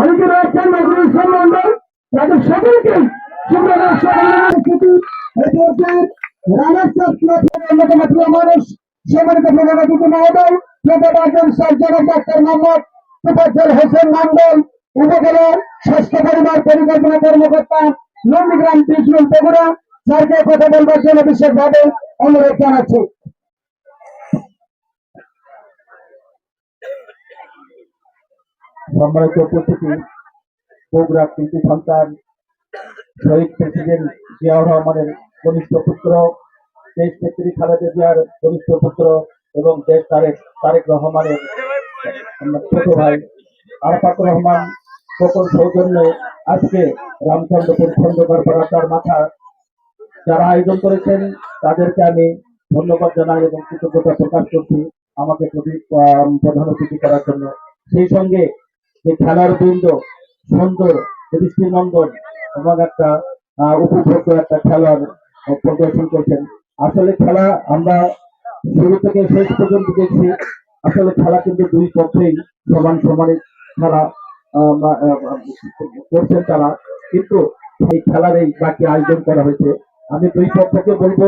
অনেকে রয়েছেন নজরুল ইসলাম মন্ডল তাদের সকলকে অন্যতম প্রিয় মানুষ সম্মানিত প্রধান মহোদয় প্রধান কর্মকর্তা কথা বলবার জন্য বিশেষভাবে অনুরোধ জানাচ্ছি সম্মানিত উপস্থিতি বগুড়া কৃতি সন্তান শহীদ প্রেসিডেন্ট জিয়াউর রহমানের কনিষ্ঠ পুত্র দেশ নেত্রী খালেদা জিয়ার কনিষ্ঠ পুত্র এবং দেশ তারেক তারেক রহমানের ছোট ভাই আরফাত রহমান সকল সৌজন্যে আজকে রামচন্দ্রপুর খন্দকার পাড়াটার মাথা যারা আয়োজন করেছেন, তাদেরকে আমি ধন্যবাদ জানাই এবং কৃতজ্ঞতা প্রকাশ করছি আমাকে প্রধান অতিথি করার জন্য। সেই সঙ্গে যে খেলার বৃন্দ, সুন্দর দৃষ্টিনন্দন এবং একটা উপভোগ্য একটা খেলার প্রদর্শন করছেন। আসলে খেলা আমরা শুরু থেকে শেষ পর্যন্ত দেখছি, আসলে খেলা কিন্তু দুই পক্ষেই সমান সমানের খেলা করছেন তারা। কিন্তু এই খেলার এই বাকি আয়োজন করা হয়েছে। আমি দুই পক্ষকে বলব,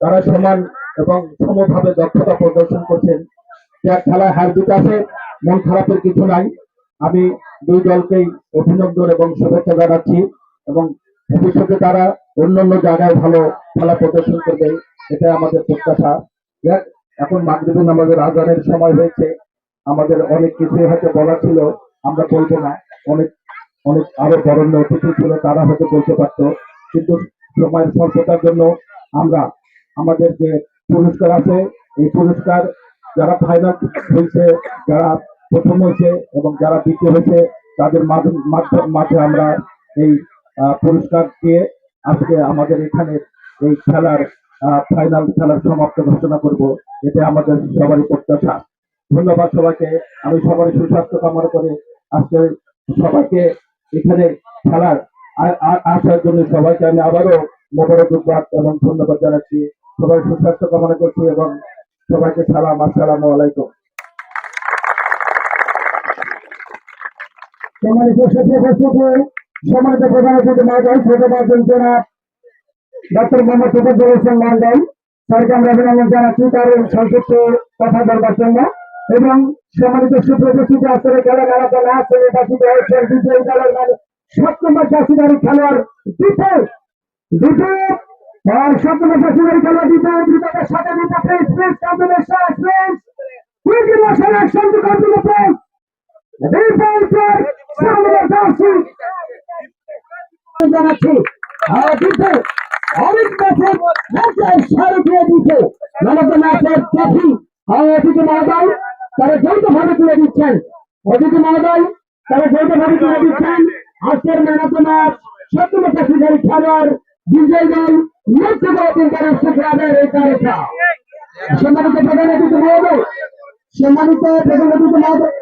তারা সমান এবং সমভাবে দক্ষতা প্রদর্শন করছেন। যা খেলায় হার জিত আছে, মন খারাপের কিছু নাই। আমি দুই দলকেই অভিনন্দন এবং শুভেচ্ছা জানাচ্ছি এবং ভবিষ্যতে তারা অন্যান্য জায়গায় ভালো খেলা প্রদর্শন করবে এটা আমাদের প্রত্যাশা। এখন মাগরিবুল আমাদের আজানের সময় হয়েছে, আমাদের অনেক কিছু হয়তো বলা ছিল, আমরা বলব না। অনেক অনেক আরও বরণ্য অতিথি ছিল, তারা হয়তো বলতে পারতো। কিন্তু সময়ের স্বল্পতার জন্য আমরা, আমাদের যে পুরস্কার আছে, এই পুরস্কার যারা ফাইনাল হয়েছে যারা প্রথম হয়েছে এবং যারা দ্বিতীয় হয়েছে, তাদের মাঝে আমরা এই পুরস্কার দিয়ে আজকে আমাদের এখানে এই খেলার ফাইনাল খেলার সমাপ্ত ঘোষণা করব। এটা আমাদের সবারই প্রত্যাশা। ধন্যবাদ সবাইকে। আমি সবারই সুস্বাস্থ্য কামনা করে আজকে সবাইকে এখানে খেলার আসার জন্য সবাইকে আমি আবারও মোবারকবাদ এবং ধন্যবাদ জানাচ্ছি। সবাই সুস্বাস্থ্য কামনা করছি এবং সবাইকে সালাম, আসসালামু আলাইকুম। সম্মানিত সচিব উপস্থিতি সম্মানিত প্রধান অতিথি মহোদয় ছোট মাধ্যম জনাব ডক্টর মোহাম্মদ মুফাজ্জল হোসেন মন্ডল স্যারকে আমরা অভিনন্দন জানাচ্ছি তার সংক্ষিপ্ত কথা বলবার জন্য। এবং সম্মানিত সুপ্রতিষ্ঠিত আসলে খেলা খেলাতে না নির্বাচিত হয়েছেন বিজয়ী দলের মানে সাত নম্বর চাষিদারি খেলোয়াড় দীপে। দীপে, আর সাত নম্বর চাষিদারি খেলোয়াড় দীপে, দ্রুততার সাথে বিপক্ষে space combination, space. Quick motion action অনেক সারি দিয়ে নানাতে ম্যাচের দেখি আর অতিথি মহোদয় তারা যৌথভাবে তুলে দিচ্ছেন অতিথি মহোদয় তারা যৌথভাবে তুলে দিচ্ছেন আজকের ম্যান অফ দ্য ম্যাচ সপ্তম বিজয় দল ইন্টারন্যাশনাল ক্লাবের এই তারকা সম্মানিত প্রধান অতিথি মহোদয় মহোদয়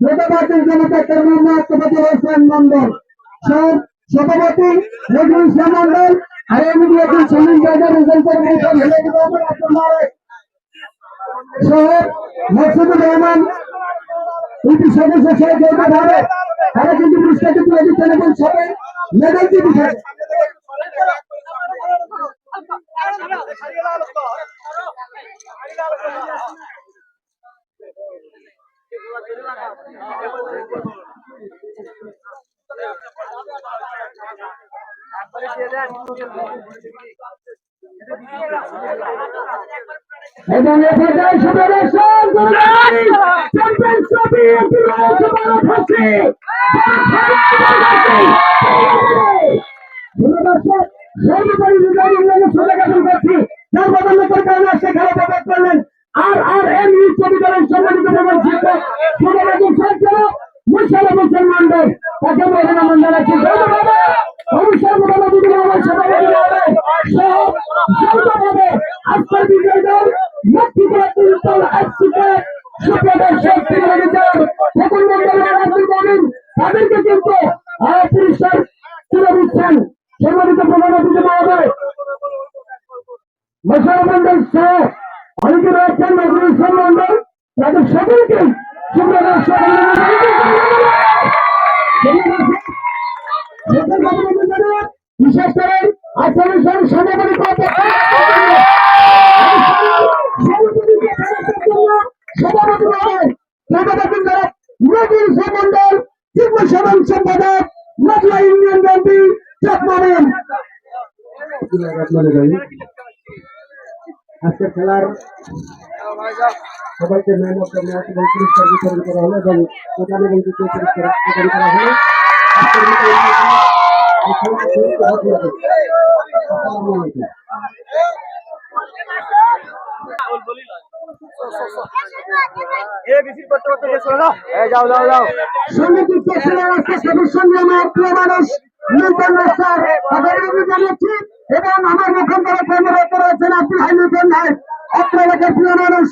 নেতাবাদের জনতা কর্মী মোহাম্মদ হোসেন মন্ডল সব সভাপতি নজরুল ইসলাম মন্ডল আর এমনি এখন সমীর জায়গার রেজাল্টের মতো হেলে দিব আপনার সহ মকসুদুর রহমান ইউপি সদস্য সহ যৌথ ভাবে তারা কিন্তু পুরস্কারটি তুলে দিচ্ছেন এবং সবাই মেডালটি দিচ্ছেন এবং এখানে সুদর্শন চ্যাম্পিয়ন ট্রফি একটি সমারোহ হচ্ছে সর্বোপরি বিজয়ী ইংল্যান্ডের সুযোগ এখন করছি যার বদলতার কারণে সে খেলা প্রকাশ করলেন আর আর এম ইউ ছবি দলের সম্মানিত প্রধান শিক্ষক সুদর্শন অসংখ্য অভিনন্দন জানাচ্ছি ধন্যবাদ অবশ্যই মোটামুটি দিদি আমার সভাপতি মহোদয় সহ যৌথভাবে আজকের বিজয় দল নেতৃত্ব তিনতল একসিকে সুপ্রদর্শক টিমের সকল মন্ডলের রাজ্য বলেন তাদেরকে কিন্তু আহ, পুরস্কার তুলে দিচ্ছেন সম্মানিত প্রধান অতিথি মহোদয় মশাল মন্ডল সহ অনেকে রয়েছেন নজরুল ইসলাম মন্ডল তাদের সকলকে আজকের খেলার সবাইকে ম্যান অফ আজকে মানুষ নির্বাচন রাস্তার তাদের জানিয়েছি এবং আমার মুখ্যমন্ত্রী আব্দুল ভাই অত্র এলাকার প্রিয় মানুষ